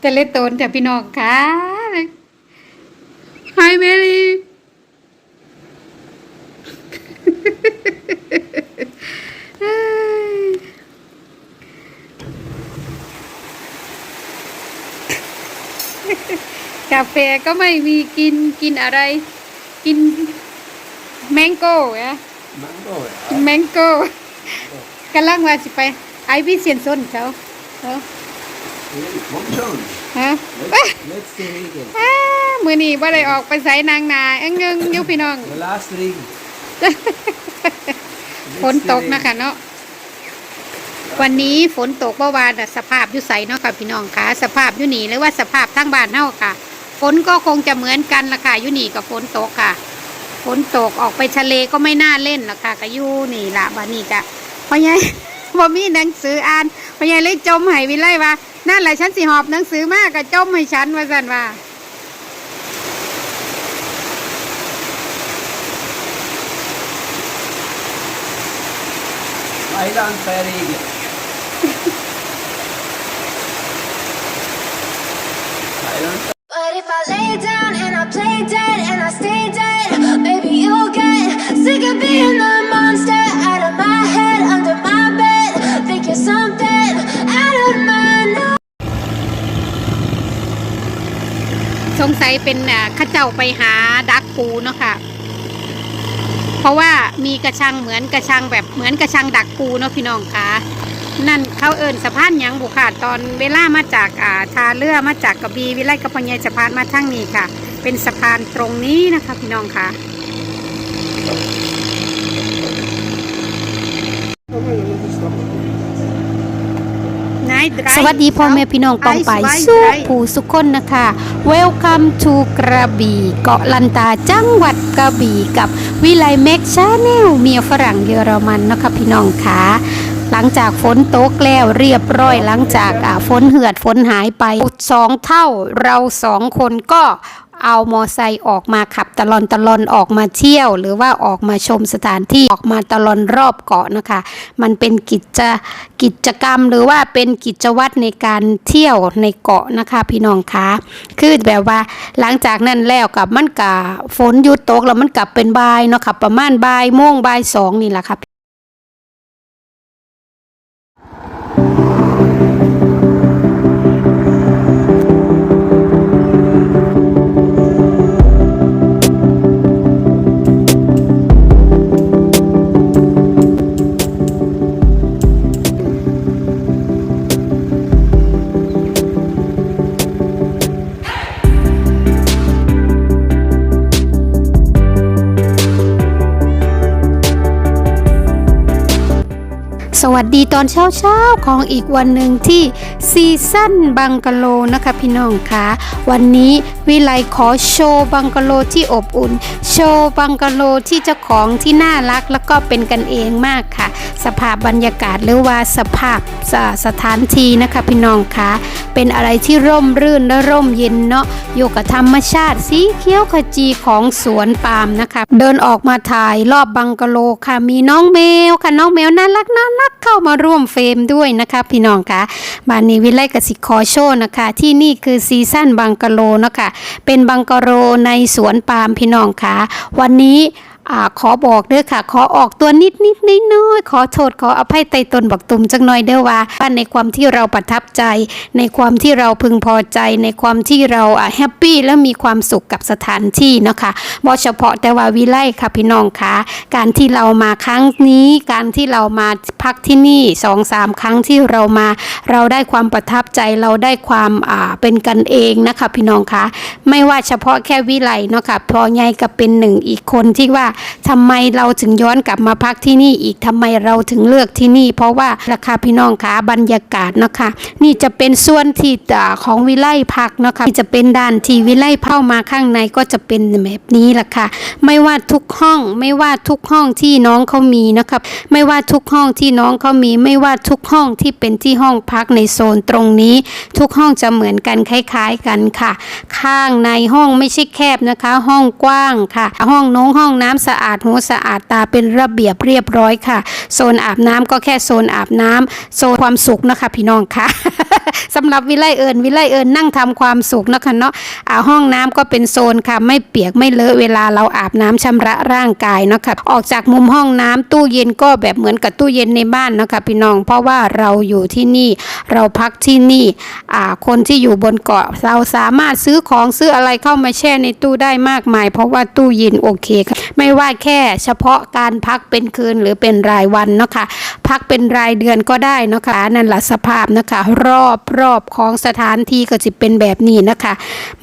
แต่เล็ดโตนแต่พี่น้องค่ะ Hi Mary เอ้ยกาแฟก็ไม่มีกินกินอะไร กินแมงโก้อะ Mango, กินแมงโก้กำลังว่าสิไปไอพี่เสียนส้นเขาเออ yeah. Monton. ฮะ Let's, let's see again. อ้ามือนี้บ่ได้ออกไปใส่นางนาเอ้งเงงอยุพี่น้อง The last ring. ฝนตกนะคะเนาะวันนี้ฝนตกเมื่อวานน่ะสภาพอยุใสเนาะค่ะพี่น้องค่ะ สภาพอยุนี่หรือว่าสภาพทั้งบ้านเฮาค่ะ ฝนก็คงจะเหมือนกันละค่ะอยุนี่กับฝนตกค่ะ ฝนตกออกไปทะเลก็ไม่น่าเล่นละค่ะกับยูนี่ละบ้านนี้กะพ่อใหญ่ บ่มีหนังสืออ่านพ่อใหญ่เลยจมให้วิไลว่า นั่นแหละฉันสิหอบหนังสือมากกับจมให้ฉันว่าสันว่า Island Ferry again. Island งสัยเป็นข้าเจ้าไปหาดักปูเนาะค่ะ เพราะว่ามีกระชังเหมือนกระชังแบบเหมือนกระชังดักปูเนาะพี่น้องคะนั่นเขาเอิญสะพานยังบุค่ะตอนเวลามาจากอ่าทาเรือมาจากกระบี่วิไลกระพญายสะพานมาทั้งนี้ค่ะ เป็นสะพานตรงนี้นะคะพี่น้องค่ะ สวัสดีพ่อแม่พี่น้องปองไปสู้ผู้สุขคนนะคะ Welcome to กระบี่เกาะลันตาจังหวัดกระบี่กับวิไลเม็กชาแนลเมียฝรั่งเยอรมันนะคะพี่น้องค่ะห ลังจากฝนตกแล้วเรียบร้อยหลังจากอ่าฝนเหือดฝนหายไปสองเท่าเราสองคนก็เอามอไซค์ออกมาขับตะลอนตะลอนออกมาเที่ยว หรือว่าออกมาชมสถานที่ออกมาตะลอนรอบเกาะนะคะ มันเป็นกิจกิจกรรมหรือว่าเป็นกิจวัตรในการเที่ยวในเกาะนะคะพี่น้องคะคือแบบว่าหลังจากนั้นแล้วกับมันกะฝนหยุดตกแล้วมันกลับเป็นบายเนาะค่ะประมาณบ่ายโมงบายสองนี่แหละค่ะ วัสดีตอนเช้าๆของอีกวันหนึ่งที่ซีซั่นบังกะโลนะคะพี่น้องคะวันนี้วิไลขอโชว์บังกะโลที่อบอุ่น โชว์บังกะโลที่เจ้าของที่น่ารักแล้วก็เป็นกันเองมากค่ะ สภาพบรรยากาศหรือว่าสภาพสสถานที่นะคะพี่น้องคะเป็นอะไรที่ร่มรื่นและร่มเย็นเนาะอยู่กับธรรมชาติสีเขียวขจีของสวนปาล์มนะคะ เดินออกมาถ่ายรอบบังกะโลค่ะมีน้องแมวค่ะน้องแมวน่ารักน่ารักค่ะเข้ามาร่วมเฟรมด้วยนะคะพี่น้องคะบานนี้วิไลกสิคอโชว์นะคะ ที่นี่คือซีซั่นบังกะโลเนาะค่ะเป็นบังกะโลในสวนปาล์มพี่น้องคะวันนี้ อ่าขอบอกเด้อค่ะ ขอออกตัวนิดนิดน้อยน้อยขอโทษขออภัยไตตนบักตุมจังหน่อยเด้อว่าว่าในความที่เราประทับใจ ในความที่เราพึงพอใจ ในความที่เราอะแฮปปี้และมีความสุขกับสถานที่เนาะค่ะบ่เฉพาะแต่ว่าวิไลค่ะพี่น้องคะการที่เรามาครั้งนี้ การที่เรามาพักที่นี่สองสามครั้งที่เรามา เราได้ความประทับใจเราได้ความอ่าเป็นกันเองนะคะพี่น้องคะไม่ว่าเฉพาะแค่วิไลเนาะค่ะพอใหญ่ก็เป็นหนึ่งอีกคนที่ว่าทำไมเราถึงย้อนกลับมาพักที่นี่อีกทำไมเราถึงเลือกที่นี่ เพราะว่าราคาพี่น้องคะบรรยากาศนะคะ นี่จะเป็นส่วนที่ของวิไลพักนะคะที่จะเป็นด้านที่วิไลเข้ามาข้างในก็จะเป็นแบบนี้แหละค่ะ ไม่ว่าทุกห้องไม่ว่าทุกห้องที่น้องเขามีนะคะไม่ว่าทุกห้องที่น้องเขามีไม่ว่าทุกห้องที่เป็นที่ห้องพักในโซนตรงนี้ ทุกห้องจะเหมือนกันคล้ายๆกันค่ะ ข้างในห้องไม่ใช่แคบนะคะ ห้องกว้างค่ะ ห้องน้องห้องน้ำสะอาดหูสะอาดตาเป็นระเบียบเรียบร้อยค่ะ โซนอาบน้ำก็แค่โซนอาบน้ำโซนความสุขนะคะพี่น้องค่ะ สำหรับวิไลเอิญวิไลเอิญนั่งทำความสุขนะคะเนาะอ่าห้องน้ำก็เป็นโซนค่ะ ไม่เปียกไม่เลอะเวลาเราอาบน้ำชำระร่างกายเนาะค่ะออกจากมุมห้องน้ำตู้เย็นก็แบบเหมือนกับตู้เย็นในบ้านเนาะคะพี่น้อง เพราะว่าเราอยู่ที่นี่เราพักที่นี่อ่าคนที่อยู่บนเกาะเราสามารถซื้อของซื้ออะไรเข้ามาแช่ในตู้ได้มากมาย เพราะว่าตู้เย็นโอเคค่ะไม่ว่าแค่เฉพาะการพักเป็นคืนหรือเป็นรายวันเนาะค่ะพักเป็นรายเดือนก็ได้เนาะค่ะนั่นแหละสภาพนะคะรอบรอบของสถานที่ก็จะเป็นแบบนี้นะคะ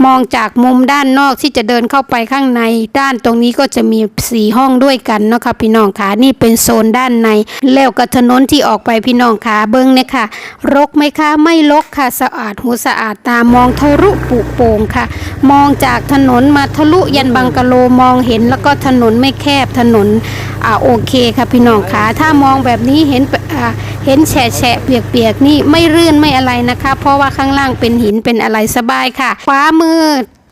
มองจากมุมด้านนอกที่จะเดินเข้าไปข้างในด้านตรงนี้ก็จะมีสีห้องด้วยกันเนาะค่ะพี่น้องค่ะนี่เป็นโซนด้านใน แล้วกับถนนที่ออกไปพี่น้องค่ะเบิ้งเนี่ยค่ะรกไหมคะไม่รกค่ะสะอาดหูสะอาดตามองทะลุปุโป่งค่ะ มองจากถนนมาทะลุยันบังกะโลมองเห็นแล้วก็ถนนไม่แคบถนนอ่าโอเคค่ะพี่น้องค่ะถ้ามองแบบนี้เห็นอ่าเห็นแฉะแฉะเปียกเปียกๆนี่ไม่รื่นไม่อะไรนะคะ เพราะว่าข้างล่างเป็นหินเป็นอะไรสบายค่ะขวามือ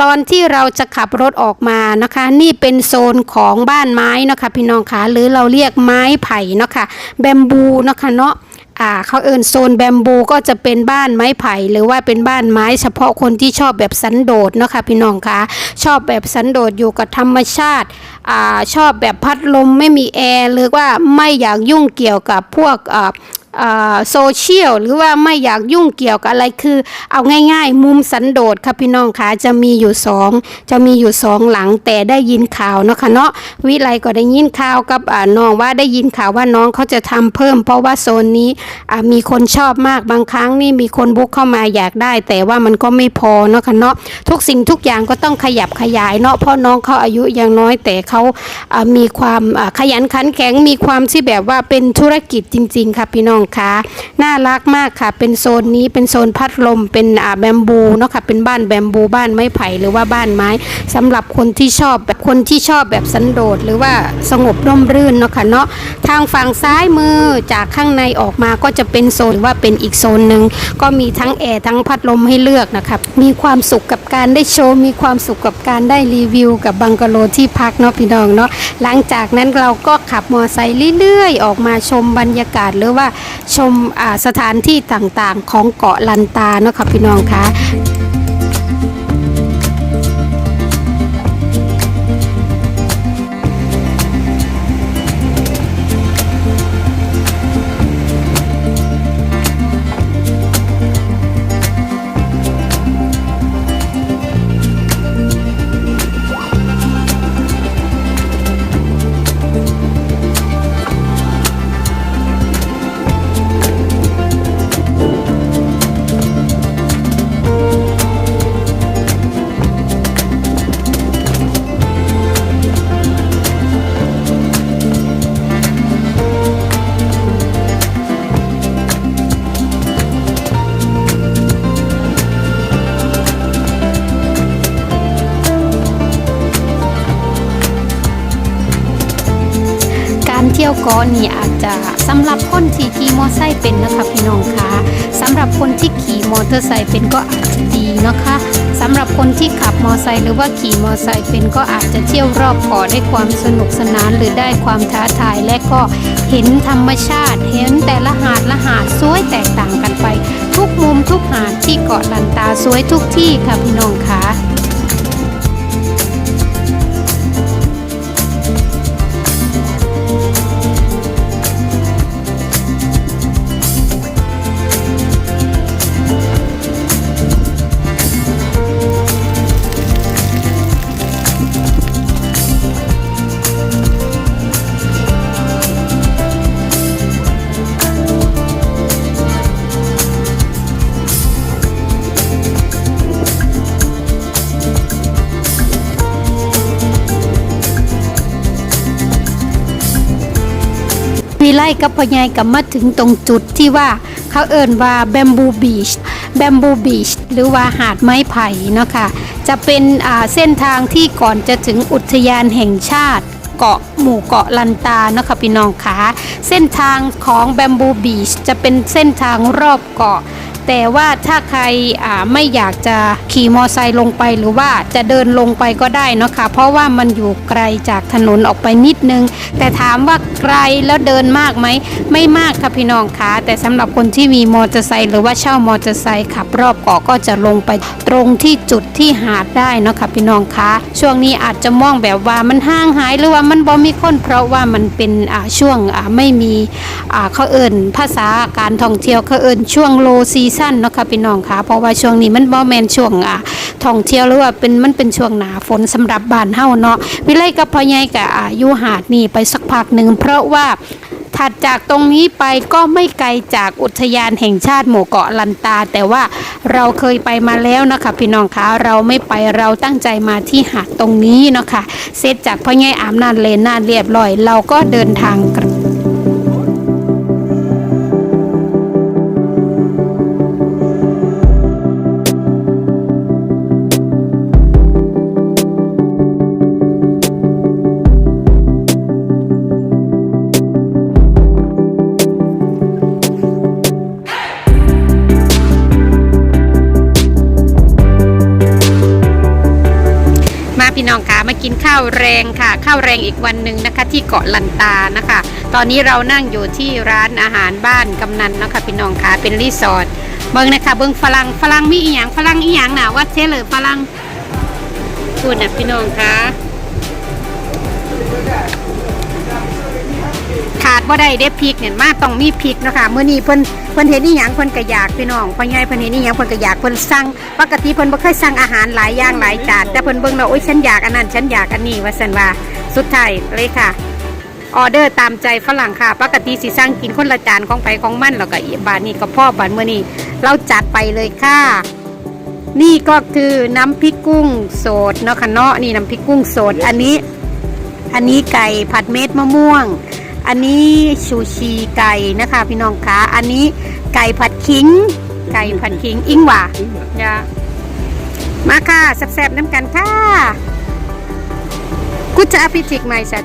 ตอนที่เราจะขับรถออกมานะคะ นี่เป็นโซนของบ้านไม้นะคะพี่น้องคะหรือเราเรียกไม้ไผ่นะคะแบมบูนะคะเนาะอ่าเขาเอินโซนแบมบูก็จะเป็นบ้านไม้ไผ่หรือว่าเป็นบ้านไม้เฉพาะคนที่ชอบแบบสันโดษนะคะพี่น้องคะชอบแบบสันโดษอยู่กับธรรมชาติอ่าชอบแบบพัดลมไม่มีแอร์หรือว่าไม่อยากยุ่งเกี่ยวกับพวกอ่า โซเชียลหรือว่าไม่อยากยุ่งเกี่ยวกับอะไรคือ เอาง่าย ๆ มุมสันโดษค่ะพี่น้องคะจะมีอยู่สองจะมีอยู่สองหลังแต่ได้ยินข่าวเนาะค่ะเนาะวิไลก็ได้ยินข่าวกับน้องว่าได้ยินข่าวว่าน้องเขาจะทำเพิ่ม เพราะว่าโซนนี้มีคนชอบมากบางครั้งนี่มีคนบุกเข้ามาอยากได้ แต่ว่ามันก็ไม่พอเนาะค่ะเนาะทุกสิ่งทุกอย่างก็ต้องขยับขยายเนาะเพราะน้องเขาอายุยังน้อยแต่เขามีความขยันขันแข็งมีความที่แบบว่าเป็นธุรกิจจริง ๆ ค่ะพี่น้องคะน่ารักมากค่ะ เป็นโซนนี้เป็นโซนพัดลมเป็นอ่าแบมบูเนาะค่ะเป็นบ้านแบมบูบ้านไม้ไผ่หรือว่าบ้านไม้สำหรับคนที่ชอบแบบคนที่ชอบแบบสันโดษหรือว่าสงบร่มรื่นเนาะค่ะเนาะทางฝั่งซ้ายมือจากข้างในออกมาก็จะเป็นโซนว่าเป็นอีกโซนหนึ่งก็มีทั้งแอร์ทั้งพัดลมให้เลือกนะคะมีความสุขกับการได้โชว์มีความสุขกับการได้รีวิว กับบังกะโลที่พักเนาะพี่น้องเนาะหลังจากนั้นเราก็ขับมอไซค์เรื่อยๆ ออกมาชมบรรยากาศหรือว่าชมสถานที่ต่างๆ ของเกาะลันตาเนาะค่ะพี่น้องคะ ยวกาะนี่อาจจะสำหรับคนที่ขี่มอไซค์เป็นนะคะพี่น้องคะสำหรับคนที่ขี่มอเตอร์ไซค์เป็นก็อาจจะดีนะคะสำหรับคนที่ขับมอไซค์หรือว่าขี่มอไซค์เป็นก็อาจจะเที่ยวรอบเกาะได้ความสนุกสนานหรือได้ความท้าทายและก็เห็นธรรมชาติ เห็นแต่ละหาดละหาดสวยแตกต่างกันไป ทุกมุมทุกหาดที่เกาะลันตาสวยทุกที่ค่ะพี่น้องคะ ไล่กับพ่อใหญ่กับมาถึงตรงจุดที่ว่าเขาเอิ่นว่าแบมบูบีชแบมบูบีชหรือว่าหาดไม้ไผ่เนาะค่ะจะเป็นเส้นทางที่ก่อนจะถึงอุทยานแห่งชาติเกาะหมู่เกาะลันตาเนาะค่ะพี่น้องคะเส้นทางของแบมบูบีชจะเป็นเส้นทางรอบเกาะ แต่ว่าถ้าใครไม่อยากจะขี่มอไซค์ลงไปหรือว่าจะเดินลงไปก็ได้เนาะค่ะเพราะว่ามันอยู่ไกลจากถนนออกไปนิดนึง แต่ถามว่าไกลแล้วเดินมากไหมไม่มากค่ะพี่น้องคะแต่สำหรับคนที่มีมอเตอร์ไซค์หรือว่าเช่ามอเตอร์ไซค์ขับรอบเกาะก็จะลงไปตรงที่จุดที่หาดได้เนาะค่ะพี่น้องคะช่วงนี้อาจจะมองแบบว่ามันห่างหายหรือว่ามันบ่มีคนเพราะว่ามันเป็นช่วงไม่มีเขาเอิ้นภาษาการท่องเที่ยวเขาเอิ้นช่วงโลซีซั่นเนาะค่ะพี่น้องค่ะเพราะว่าช่วงนี้มันบ่แมนช่วงอ่าท่องเที่ยวหรือว่าเป็นมันเป็นช่วงหนาฝนสำหรับบ้านเฮาเนาะวิไลกับพ่อใหญ่กับอายุหาดนี่ไปสักพักหนึ่งเพราะว่าถัดจากตรงนี้ไปก็ไม่ไกลจากอุทยานแห่งชาติหมู่เกาะลันตา แต่ว่าเราเคยไปมาแล้วนะคะพี่น้องคะเราไม่ไปเราตั้งใจมาที่หาดตรงนี้เนาะคะเสร็จจากพ่อใหญ่อามนานเลนนานเรียบร้อย เราก็เดินทางกลับ ข้าวแรงค่ะ ข้าวแรงอีกวันหนึ่งนะคะ ที่เกาะลันตานะคะ ตอนนี้เรานั่งอยู่ที่ร้านอาหารบ้านกำนันนะคะพี่น้องค่ะเป็นรีสอร์ทเบิ้งนะคะเบิ้งฝรั่งฝรั่งมีอีหยังฝรั่งอีหยังนะว่าเชลเลอร์ฝรั่งพูดนะพี่น้องค่ะ ขาดบ่ได้เด้พริกเนี่ยมาต้องมีพริกนะคะเมื่อนี้เพิ่นเพิ่นเห็นอีหยังเพิ่นก็อยากพี่น้องพ่อใหญ่เพิ่นเห็นอีหยังเพิ่นก็อยากเพิ่นสั่งปกติเพิ่นบ่เคยสั่งอาหารหลายอย่างหลายจานแต่เพิ่นเบิ่งแล้วโอ๊ยฉันอยากอันนั้นฉันอยากอันนี้ว่าซั่นว่าสุดท้ายเลยค่ะออเดอร์ตามใจฝรั่งค่ะ ปกติสิสั่งกินคนละจานของไปของมันแล้วก็อีบานนี้ก็พ่อบานเมื่อนี้เราจัดไปเลยค่ะ นี่ก็คือน้ำพริกกุ้งสดเนาะค่ะเนาะนี่น้ำพริกกุ้งสด อันนี้ อันนี้ไก่ผัดเม็ดมะม่วง อันนี้ชูชีไก่นะคะ พี่น้องคะอันนี้ไก่ผัดขิง ไก่ผัดขิงอิงหว่าอย่ามาค่ะแซ่บๆน้ำกันค่ะกุจะอภิทิกไหมสัต